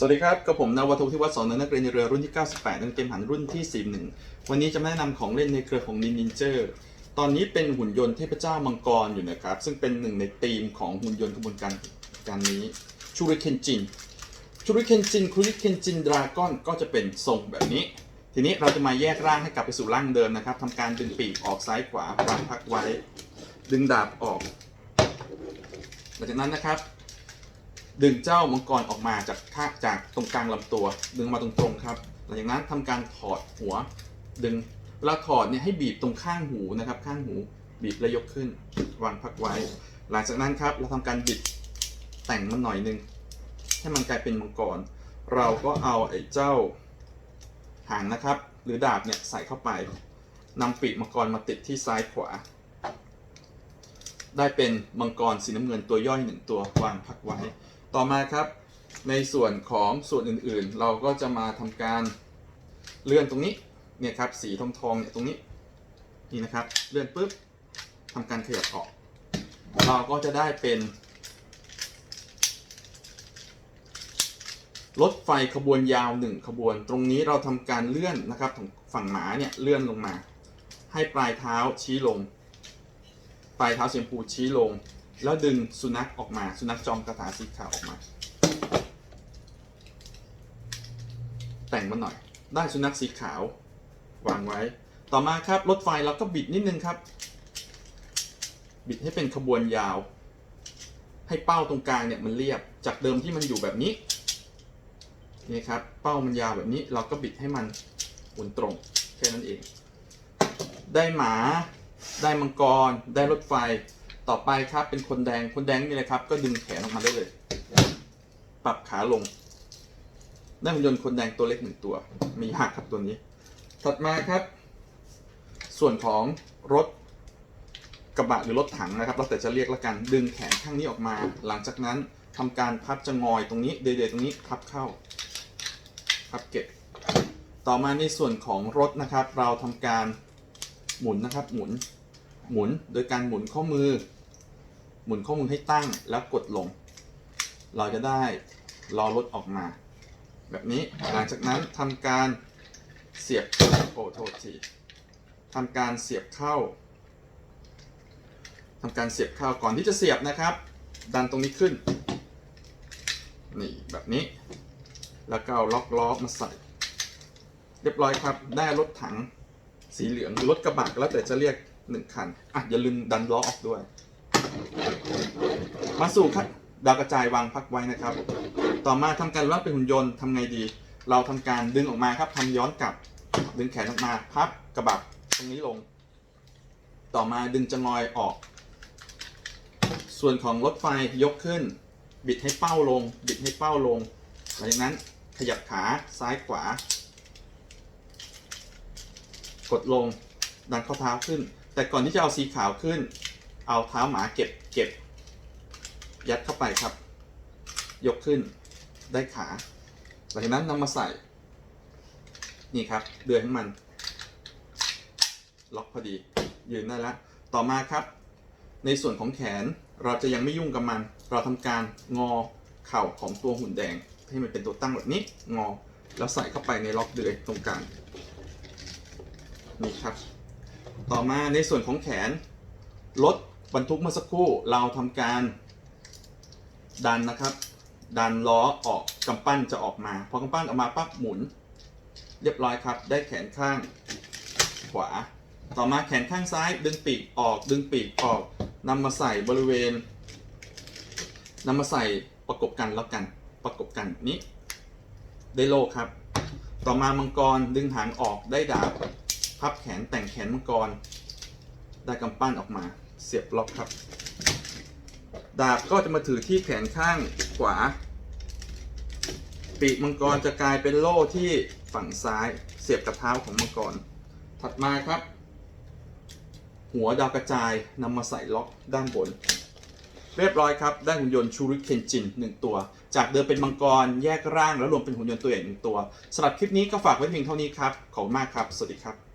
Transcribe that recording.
สวัสดีครับกับผมนาวาทุที่วัดสอนนักเรียนในเรือรุ่นที่ 98นักเกมหันรุ่นที่ 41 วันนี้จะมาแนะนำของเล่นในเครือของนินนินเจอร์ตอนนี้เป็นหุ่นยนต์เทพเจ้ามังกรอยู่นะครับ ซึ่งเป็นหนึ่งในธีมของหุ่นยนต์กระบวนการการนี้ชูริเคนจินชูริเคนจินคูริเคนจินดราก้อนก็จะเป็นทรงแบบนี้ ทีนี้เราจะมาแยกร่างให้กลับไปสู่ร่างเดิมนะครับทำการดึงปีกออกซ้ายขวาวางพักไว้ ดึงดาบออก หลังจากนั้นนะครับ ดึงเจ้ามังกรออกมาจากข้าจากตรงกลางลำตัว ดึงมาตรงๆครับ หลังจากนั้นทำการถอดหัว ดึงเวลาถอดเนี่ยให้บีบตรงข้างหูนะครับ ข้างหูบีบแล้วยกขึ้นวางพักไว้ หลังจากนั้นครับ เราทำการบิดแต่งมันหน่อยนึงให้มันกลายเป็นมังกร เราก็เอาไอ้เจ้าหางนะครับ หรือดาบเนี่ยใส่เข้าไปนำปีกมังกรมาติดที่ซ้ายขวา ได้เป็นมังกรสีน้ำเงินตัวย่อยหนึ่งตัววางพักไว้ ต่อมาครับในส่วนของส่วนอื่นๆ เราก็จะมาทำการเลื่อนตรงนี้เนี่ยครับสีทองทองเนี่ยตรงนี้นี่นะครับเลื่อนปุ๊บทำการขยับออก เราก็จะได้เป็นรถไฟขบวนยาวหนึ่งขบวน ตรงนี้เราทำการเลื่อนนะครับของฝั่งหมาเนี่ยเลื่อนลงมา ให้ปลายเท้าชี้ลง ปลายเท้าเสีชมพูชี้ลง แล้วดึงสุนัขออกมา สุนัขจอมกระถาสีขาวออกมา แต่งมันหน่อย ได้สุนัขสีขาววางไว้ ต่อมาครับรถไฟเราก็บิดนิดนึงครับ บิดให้เป็นขบวนยาว ให้เป้าตรงกลางเนี่ยมันเรียบ จากเดิมที่มันอยู่แบบนี้ นี่ครับ เป้ามันยาวแบบนี้ เราก็บิดให้มันหมุนตรงแค่นั้นเอง ได้หมา ได้มังกร ได้รถไฟ ต่อไปครับเป็นคนแดงคนแดงนี่เลยครับ ก็ดึงแขนออกมาได้เลย ปรับขาลงได้หุ่นยนต์คนแดงตัวเล็กหนึ่งตัว มีหักครับตัวนี้ ถัดมาครับ ส่วนของรถกระบะหรือรถถังนะครับเราแต่จะเรียกละกันดึงแขนข้างนี้ออกมา หลังจากนั้นทำการพับจะงอยตรงนี้เดยๆตรงนี้พับเข้าพับเก็บ ต่อมาในส่วนของรถนะครับ เราทำการหมุนนะครับหมุนหมุนโดยการหมุนข้อมือ หมุนข้อมือให้ตั้งแล้วกดลง เราจะได้ล้อรถออกมา แบบนี้หลังจากนั้นทำการเสียบโอ้โทษทีทำการเสียบเข้าทำการเสียบเข้าก่อนที่จะเสียบนะครับ ดันตรงนี้ขึ้น นี่แบบนี้ แล้วก็เอาล็อกล้อมาใส่ เรียบร้อยครับ ได้รถถังสีเหลืองรถกระบะก็แล้วแต่จะเรียกหนึ่งคัน อะอย่าลืมดันล้อออกด้วย มาสู่คดาวกระจายวางพักไว้นะครับ ต่อมาทำการรับเป็นหุ่นยนต์ทำไงดี เราทำการดึงออกมาครับทำย้อนกลับ ดึงแขนออกมาพับกระบะตรงนี้ลง ต่อมาดึงจงอยออก ส่วนของรถไฟยกขึ้น บิดให้เป้าลง บิดให้เป้าลงหลังจากนั้นขยับขาซ้ายขวา กดลงดันข้อเท้าขึ้น แต่ก่อนที่จะเอาสีขาวขึ้น เอาเท้าหมาเก็บเก็บ ยัดเข้าไปครับ ยกขึ้นได้ขา หลังจากนั้นนำมาใส่ นี่ครับ เดือยให้มัน ล็อกพอดี ยืนได้แล้ว ต่อมาครับ ในส่วนของแขนเราจะยังไม่ยุ่งกับมัน เราทำการงอเข่าของตัวหุ่นแดง ให้มันเป็นตัวตั้งแบบนี้ งอ แล้วใส่เข้าไปในล็อกเดือยตรงกลาง นี่ครับ ต่อมาในส่วนของแขนรถ บรรทุกเมื่อสักครู่เราทำการดันนะครับ ดันล้อออกกำปั้นจะออกมา พอกำปั้นออกมาปั๊บหมุน เรียบร้อยครับ ได้แขนข้างขวา ต่อมาแขนข้างซ้ายดึงปีกออกดึงปีกออกนำมาใส่บริเวณนำมาใส่ประกบกันแล้วกัน ประกบกันนี้ได้โลครับ ต่อมามังกรดึงหางออกได้ดาบ พับแขนแต่งแขนมังกร ได้กำปั้นออกมา เสียบล็อกครับ ดาบก็จะมาถือที่แขนข้างขวา ปีกมังกรจะกลายเป็นโล่ที่ฝั่งซ้ายเสียบกับเท้าของมังกร ถัดมาครับ หัวดาวกระจายนำมาใส่ล็อกด้านบน เรียบร้อยครับ ได้หุ่นยนต์ชูริเคนจินหนึ่งตัว จากเดิมเป็นมังกรแยกร่างแล้วรวมเป็นหุ่นยนต์ตัวใหญ่หนึ่งตัวสำหรับคลิปนี้ก็ฝากไว้เพียงเท่านี้ครับ ขอบคุณมากครับ สวัสดีครับ